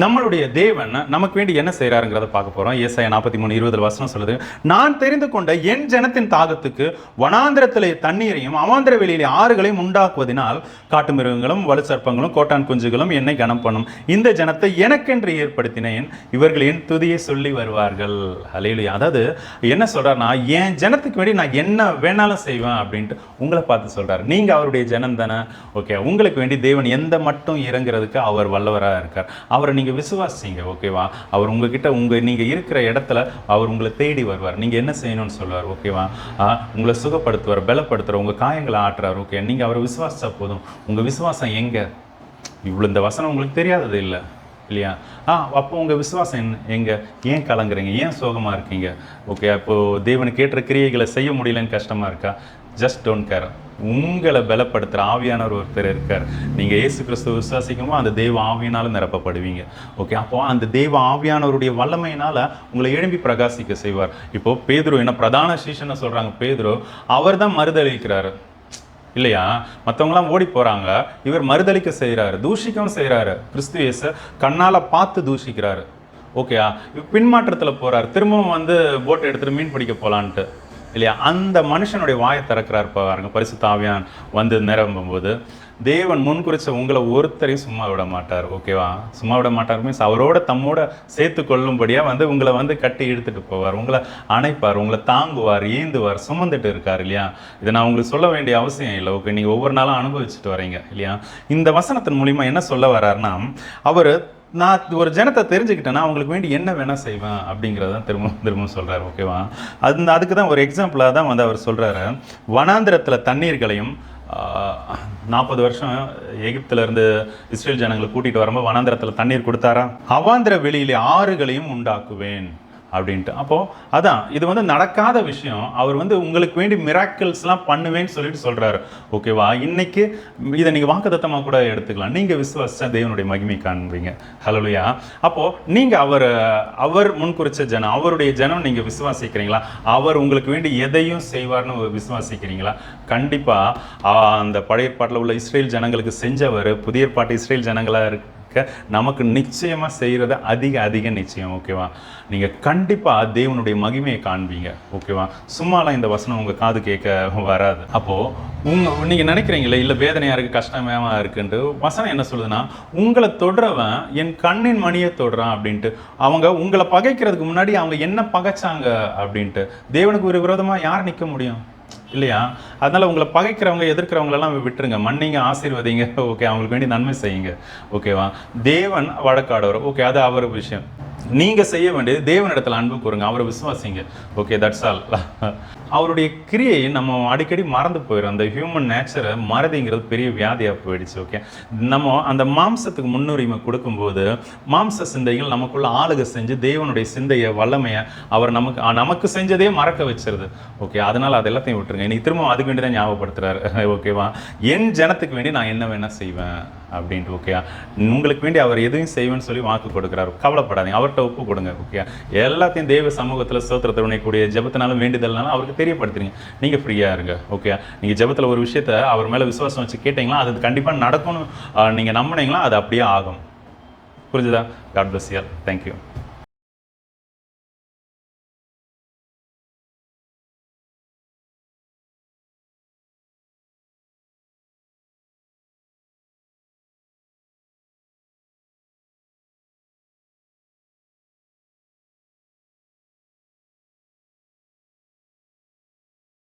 நம்மளுடைய தேவன் நமக்கு வேண்டி என்ன செய்கிறாருங்கிறத பார்க்க போகிறோம் ஏசாய நாற்பத்தி மூணு இருபது வசனம் சொல்லுது நான் தெரிந்து கொண்ட என் ஜனத்தின் தாகத்துக்கு வனாந்திரத்திலே தண்ணீரையும் அவாந்திர வெளியிலே ஆறுகளையும் உண்டாக்குவதினால் காட்டு மிருகங்களும் வலுசற்பங்களும் கோட்டான் குஞ்சுகளும் என்னை கனம் பண்ணும். இந்த ஜனத்தை எனக்கென்று ஏற்படுத்தினேன். இவர்களின் துதியை சொல்லி வருவார்கள். அலையிலையா அதாவது என்ன சொல்றாருன்னா என் ஜனத்துக்கு வேண்டி நான் என்ன வேணாலும் செய்வேன் அப்படின்ட்டு உங்களை பார்த்து சொல்றாரு. நீங்க அவருடைய ஜனம் தானே? ஓகே உங்களுக்கு வேண்டி தேவன் எந்த மட்டும் இறங்குறதுக்கு அவர் வல்லவராக இருக்கார். அவரை நீங்க விசுவாசிங்க ஓகேவா? அவர் உங்ககிட்ட உங்க நீங்க இருக்கிற இடத்துல அவர் உங்களை தேடி வருவார். நீங்க என்ன செய்யணும்னு சொல்லுவார் ஓகேவா? உங்களை சுகப்படுத்துவார் பலப்படுத்துவார் உங்க காயங்களை ஆட்டுறார் ஓகே? நீங்க அவரை விசுவாசித்தா போதும். உங்க விசுவாசம் எங்க? இவ்வளோ இந்த வசனம் உங்களுக்கு தெரியாதது இல்லை இல்லையா? ஆ அப்போ உங்கள் விசுவாசம் என்ன எங்க? ஏன் கலங்குறீங்க? ஏன் சோகமாக இருக்கீங்க? ஓகே அப்போது தேவனுக்கு ஏற்ற கிரியைகளை செய்ய முடியலன்னு கஷ்டமாக இருக்கா? ஜஸ்ட் டோன்ட் கேர் உங்களை பலப்படுத்துகிற ஆவியானவர் ஒருத்தர் இருக்கார். நீங்கள் இயேசு கிறிஸ்துவ விசுவாசிக்கணுமோ அந்த தெய்வ ஆவியினால் நிரப்பப்படுவீங்க. ஓகே அப்போ அந்த தெய்வ ஆவியானவருடைய வல்லமையினால் உங்களை எழும்பி பிரகாசிக்க செய்வார். இப்போ பேதுரு என்ன பிரதான சீஷனை சொல்கிறாங்க பேதுரு அவர் தான் மறுதளிக்கிறாரு இல்லையா? மற்றவங்களாம் ஓடி போறாங்க. இவர் மறுதளிக்க செய்கிறாரு தூஷிக்கவும் செய்கிறாரு கிறிஸ்து இயேசு கண்ணால் பார்த்து தூஷிக்கிறாரு. ஓகேயா பின்மாற்றத்தில் போகிறார் திரும்பவும் வந்து போட் எடுத்துகிட்டு மீன் பிடிக்க போகலான்ட்டு இல்லையா? அந்த மனுஷனுடைய வாயை திறக்கிறார் பாருங்க. பரிசு தாவியான் வந்து நிரம்பும்போது தேவன் முன் குறித்த உங்களை ஒருத்தரையும் சும்மா விட மாட்டார். ஓகேவா சும்மா விட மாட்டார். மீன்ஸ் அவரோட தம்மோட சேர்த்து கொள்ளும்படியாக வந்து உங்களை வந்து கட்டி இழுத்துட்டு போவார். உங்களை அணைப்பார். உங்களை தாங்குவார். ஏந்துவார் சுமந்துட்டு இருக்கார் இல்லையா? இதை நான் உங்களுக்கு சொல்ல வேண்டிய அவசியம் இல்லை. ஓகே நீங்கள் ஒவ்வொரு நாளும் அனுபவிச்சுட்டு வரீங்க இல்லையா? இந்த வசனத்தின் மூலிமா என்ன சொல்ல வர்றாருன்னா அவர் நான் ஒரு ஜனத்தை தெரிஞ்சுக்கிட்டேன்னா அவங்களுக்கு வேண்டி என்ன வேணால் செய்வேன் அப்படிங்கிறத திரும்ப திரும்ப சொல்கிறாரு ஓகேவா அது அதுக்கு தான் ஒரு எக்ஸாம்பிளாக தான் வந்து அவர் சொல்கிறாரு வனாந்திரத்தில் தண்ணீர்களையும் நாற்பது வருஷம் எகிப்திலிருந்து இஸ்ரேல் ஜனங்களை கூட்டிகிட்டு வரும்போது வனாந்திரத்தில் தண்ணீர் கொடுத்தாரா? அவாந்திர வெளியிலே ஆறுகளையும் உண்டாக்குவேன். அப்படின்ட்டு. அப்போது அதான் இது வந்து நடக்காத விஷயம். அவர் வந்து உங்களுக்கு வேண்டி மிராக்கிள்ஸ்லாம் பண்ணுவேன்னு சொல்லிட்டு சொல்கிறாரு ஓகேவா? இன்னைக்கு இதை நீங்கள் வாக்குத்தத்தமாக கூட எடுத்துக்கலாம். நீங்கள் விசுவாசிச்சா தேவனுடைய மகிமை காண்பீங்க. ஹலோலியா அப்போது நீங்கள் அவர் அவர் முன்குறிச்ச ஜனம் அவருடைய ஜனம் நீங்கள் விசுவாசிக்கிறீங்களா? அவர் உங்களுக்கு வேண்டி எதையும் செய்வார்னு விசுவாசிக்கிறீங்களா? கண்டிப்பாக அந்த பழைய பாட்டில் உள்ள இஸ்ரேல் ஜனங்களுக்கு செஞ்சவர் புதிய பாட்டு இஸ்ரேல் ஜனங்களா இருக்கு. நமக்கு நிச்சயமா செய்கிறத அதிக அதிக நிச்சயம் ஓகேவா? நீங்க கண்டிப்பாக தேவனுடைய மகிமையை காண்பீங்க ஓகேவா? சும்மாலாம் இந்த வசனம் உங்க காது கேட்க வராது. அப்போ உங்கள் நீங்க நினைக்கிறீங்களே இல்லை வேதனையாக இருக்குது கஷ்டமா இருக்குன்ட்டு? வசனம் என்ன சொல்லுதுன்னா உங்களை தொடுறவன் என் கண்ணின் மணியை தொடுறான் அப்படின்ட்டு. அவங்க உங்களை பகைக்கிறதுக்கு முன்னாடி அவங்க என்ன பகைச்சாங்க அப்படின்ட்டு. தேவனுக்கு ஒரு விரோதமாக யார் நிற்க முடியும்? இல்லையா? அதனால் உங்களை பகைக்கிறவங்க எதிர்க்கிறவங்களெல்லாம் விட்டுருங்க. மன்னிங்க ஆசீர்வதிங்க. ஓகே அவங்களுக்கு வேண்டி நன்மை செய்யுங்க. ஓகேவா? தேவன் வழக்காடவர். ஓகே அது அவர் விஷயம். நீங்கள் செய்ய வேண்டியது தேவனிடத்தில் அன்பு கூறுங்க. அவரை விசுவாசிங்க. ஓகே தட்ஸ் ஆல் அவருடைய கிரியை நம்ம அடிக்கடி மறந்து போயிடும் அந்த ஹியூமன் நேச்சரை மறதிங்கிறது பெரிய வியாதியாக போயிடுச்சு ஓகே நம்ம அந்த மாம்சத்துக்கு முன்னுரிமை கொடுக்கும்போது மாம்ச சிந்தைகள் நமக்குள்ள ஆளுக செஞ்சு தேவனுடைய சிந்தையை வல்லமையை அவர் நமக்கு நமக்கு செஞ்சதே மறக்க வச்சிருது ஓகே அதனால் அது எல்லாத்தையும் விட்டுருங்க. இன்னைக்கு திரும்ப அதுக்கு வேண்டி தான் ஞாபகப்படுத்துறாரு ஓகேவா என் ஜனத்துக்கு வேண்டி நான் என்ன வேணால் செய்வேன் அப்படின்ட்டு ஓகே உங்களுக்கு வேண்டி அவர் எதையும் செய்வேன்னு சொல்லி வாக்கு கொடுக்குறாரு. கவலைப்படாதீங்க. அவர்கிட்ட ஒப்பு கொடுங்க ஓகே எல்லாத்தையும் தேவ சமூகத்தில் சோத்திரத்தை உணையக்கூடிய ஜபத்தினாலும் வேண்டுதல்னாலும் அவருக்கு தெரியப்படுத்துறீங்க. நீங்க ஃப்ரீயா இருங்க ஓகே நீங்க ஜெபத்துல ஒரு விஷயத்த அவர் மேல விசுவாசம் வச்சு கேட்டீங்களா அது கண்டிப்பா நடக்கும்னு நீங்கள் நீங்க நம்பினீங்களா அது அப்படியே ஆகும். புரிஞ்சுதா? God bless you thank you